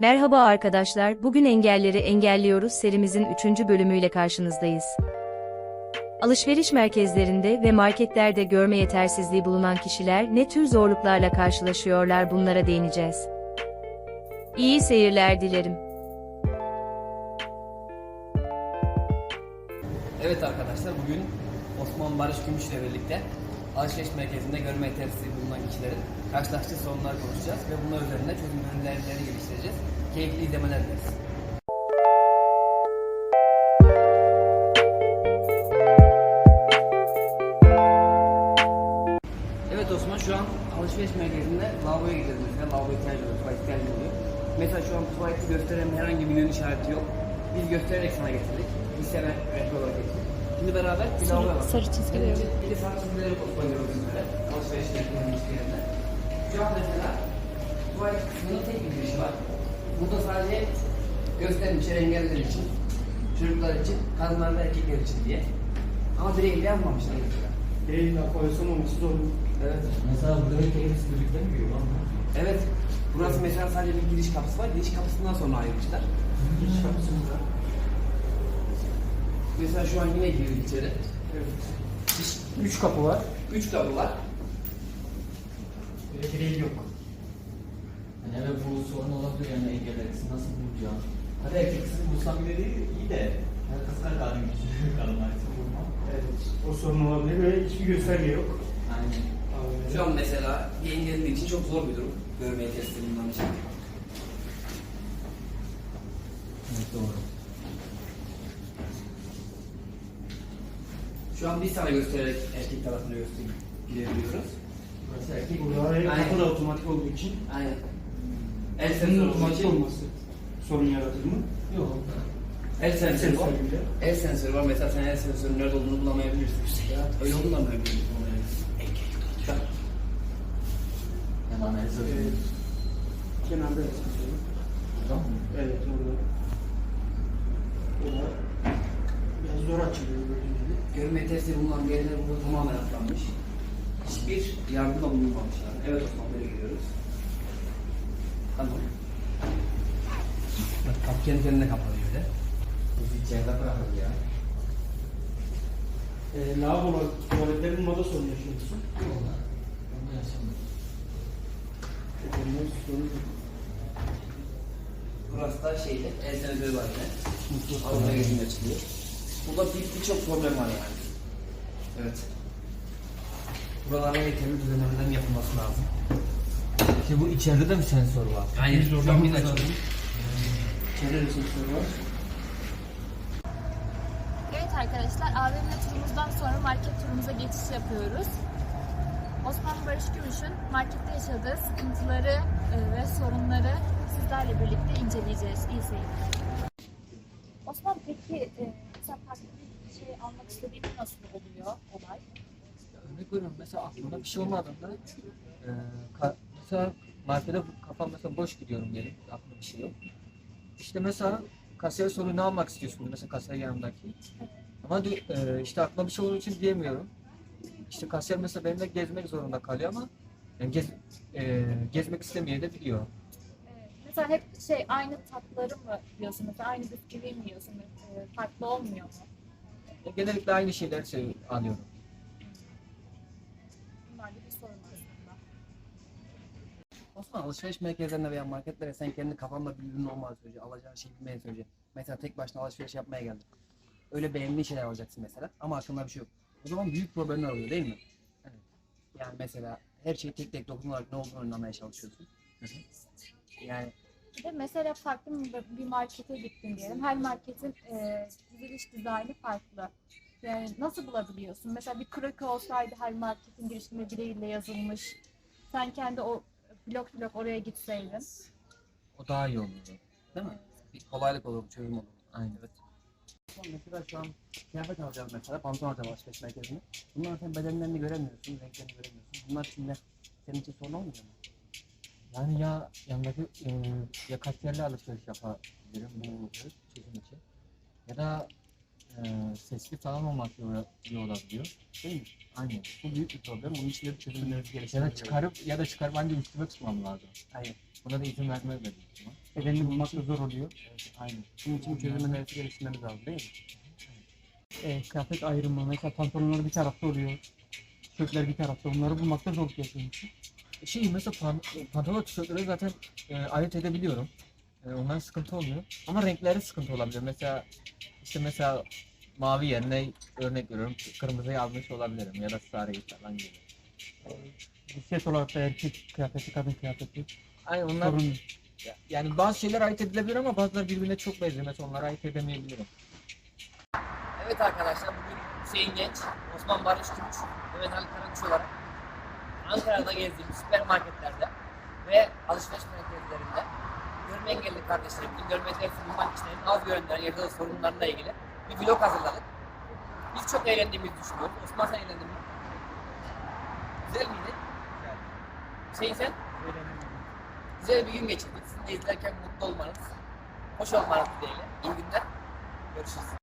Merhaba arkadaşlar, bugün engelleri engelliyoruz serimizin 3. bölümüyle karşınızdayız. Alışveriş merkezlerinde ve marketlerde görme yetersizliği bulunan kişiler ne tür zorluklarla karşılaşıyorlar bunlara değineceğiz. İyi seyirler dilerim. Evet arkadaşlar bugün Osman Barış Gümüş ile birlikte alışveriş merkezinde görme yetersizliği bulunan kişilerin karşılaştığı sorunlar konuşacağız ve bunlar üzerinde çözüm önerilerini geliştireceğiz. Keyifli izlemeler dileriz. Evet Osman şu an alışveriş merkezinde lavaboya gidiyoruz mesela lavabo ihtiyacı oluyor, tuvalet ihtiyacı oluyor. Mesela şu an tuvaleti gösteren herhangi bir yön işareti yok. Biz göstererek sana getirdik. Biz sana rehber olarak getirdik. Şimdi beraber bir lavaboya bakalım. sarı çizgileri yok. Bir de sarı çizgileri kullanıyoruz bizlere. Alışveriş merkezinin içlerinde. Şu an mesela tuvalet kısmının tek bir girişi var. Burada sadece göstermiş engelliler için, çocuklar için, kadınlar ve erkekler için diye. Ama direği yazmamışlar mesela. Değil koyasın olması zor. Evet. Mesela burada hepsi birlikte mi giriyor lan? Evet. Burası mesela sadece bir giriş kapısı var. Giriş kapısından sonra ayırmışlar. Giriş kapısında. Mesela şu an yine girdik içeri. Evet. Üç kapı var. Üç kapı var. Böyle direği yok. Yani evet bu sorun olabilir yani engellersin nasıl bulacağım? Hadi erkek kısmı bulsam bile değil iyi de. Yani kız kadar kadın güçlü kadın varsa bulmam. Evet. O sorun olabilir ve hiçbir gösterge yok. Yani Şu an mesela bir engelli için çok zor bir durum. Görme yetersizliği bulunan için. evet doğru. Şu an biz sana göstererek erkek tarafını gösterip girebiliyoruz. Burası erkek Burada Aynen. kapı da otomatik olduğu için Aynen. El senin sensörü otomatik olması sorun yaratır mı? Yok. el sensörü var. El sensörü var. Mesela sen el sensörünün nerede olduğunu bulamayabilirsin. Öyle olduğunu da bulamayabilirsin. Yalan el sözü. Kenarda sensörü. Tamam mı? Evet orada. O da biraz zor açılıyor gördüğünüz gibi. Yetersizliği bulunan bir yerler burada tamamen atlanmış. Hiçbir yardımda bulunmamışlar. Evet Osman böyle gidiyoruz. Tamam. Bak kapı kendi kendine kapanıyor öyle. Biz içeride bırakırız ya. E, lavabo tuvaletlerin bulmada sorun yaşıyor musun? Yolla. Onu yaşamıyor. Ondan sorun. Burası da şeyde, sensörü var yine. Avrupa gezimine çıkıyor. Burada bir- birçok problem var yani. Evet. Buralara yeterli düzenlemelerin yapılması lazım. Ki bu içeride de mi sensör var? Aynen. Biz oradan biz bakalım. açıyoruz. Çevre sensörü var. Evet arkadaşlar AVM turumuzdan sonra market turumuza geçiş yapıyoruz. Osman Barış Gümüş'ün markette yaşadığı sıkıntıları e, ve sorunları sizlerle birlikte inceleyeceğiz. İyi seyirler. Osman peki e, bir şey almak istediğinde nasıl oluyor olay? Örnek veriyorum mesela aklımda bir şey olmadığında e, ka- mesela markete kafam mesela boş gidiyorum diyelim aklımda bir şey yok. İşte mesela kasiyer soruyor ne almak istiyorsun mesela kasiyer yanımdaki. Ama di- e, işte aklımda bir şey olduğu için diyemiyorum. İşte kasiyer mesela benimle gezmek zorunda kalıyor ama yani gez, e, gezmek istemeye de biliyor. E, mesela hep şey aynı tatları mı yiyorsun? Mesela aynı bisküvi mi yiyorsun? E, farklı olmuyor mu? E, genellikle aynı şeyleri şey, alıyorum. Bunlar da bir sorun aslında. Osman alışveriş merkezlerine veya marketlere sen kendi kafanda bir ürün olmadığı sürece alacağın şeyi bilmeyen sürece mesela tek başına alışveriş yapmaya geldin. Öyle beğendiğin şeyler alacaksın mesela ama aklında bir şey yok. O zaman büyük problemler oluyor değil mi? Evet. Yani mesela her şeyi tek tek dokunarak ne olduğunu anlamaya çalışıyorsun. Yani Bir de mesela farklı bir- markete gittin diyelim. Her marketin e, giriş dizaynı farklı. Yani nasıl bulabiliyorsun? Mesela bir kroki olsaydı her marketin girişinde bireyle yazılmış. Sen kendi o blok blok oraya gitseydin. O daha iyi olurdu. değil mi? Bir kolaylık olur, bir çözüm olur. Aynen. Evet. Mesela şu an kıyafet alacağız mesela, pantolon alacağız alışveriş merkezine. Bunların sen bedenlerini göremiyorsun, renklerini göremiyorsun. Bunlar de senin için sorun olmuyor mu? Yani ya yanındaki e, ya kasiyerle alışveriş yapabilirim bu çözüm için. Ya da e, sesli falan olmak iyi, olabiliyor. Değil mi? Aynen. Bu büyük bir problem. Bunun için de çözümlerimiz Ya geliştirmemiz da çıkarıp ya da çıkarıp bence üstüme tutmam lazım. Aynen. Buna da izin vermez de büyük ihtimal. Bedenini bulmak da zor oluyor. Aynen. Bunun için çözümlerimizi geliştirmemiz lazım değil mi? E, kıyafet ayrımı mesela pantolonlar bir tarafta oluyor. Tişörtler bir tarafta. Bunları bulmakta zorluk yaşıyorsun. Şey mesela pan, pantolon tişörtleri zaten e, ayırt edebiliyorum. E, ondan sıkıntı olmuyor. Ama renkleri sıkıntı olabilir. Mesela işte mesela mavi yerine örnek veriyorum kırmızıyı almış olabilirim ya da sarıyı falan gibi. Cinsiyet olarak da erkek kıyafeti, kadın kıyafeti. Aynen onlar Sorun. yani bazı şeyler ayırt edilebilir ama bazıları birbirine çok. Mesela onları ayırt edemeyebilirim. Evet arkadaşlar bugün Hüseyin Genç, Osman Barış Gümüş, Mehmet Ali Karakuş olarak Ankara'da gezdiğimiz süpermarketlerde ve alışveriş merkezlerinde görme engelli kardeşlerimizin görme yetersiz bulunan kişilerin az görenlerin yaşadığı sorunlarına ilgili bir vlog hazırladık. Biz çok eğlendiğimizi düşünüyoruz. Osman sen eğlendin mi? Güzel miydi? Hüseyin sen? Güzel bir gün geçirdik. Sizin de izlerken mutlu olmanız, hoş olmanız dileğiyle. İyi günler.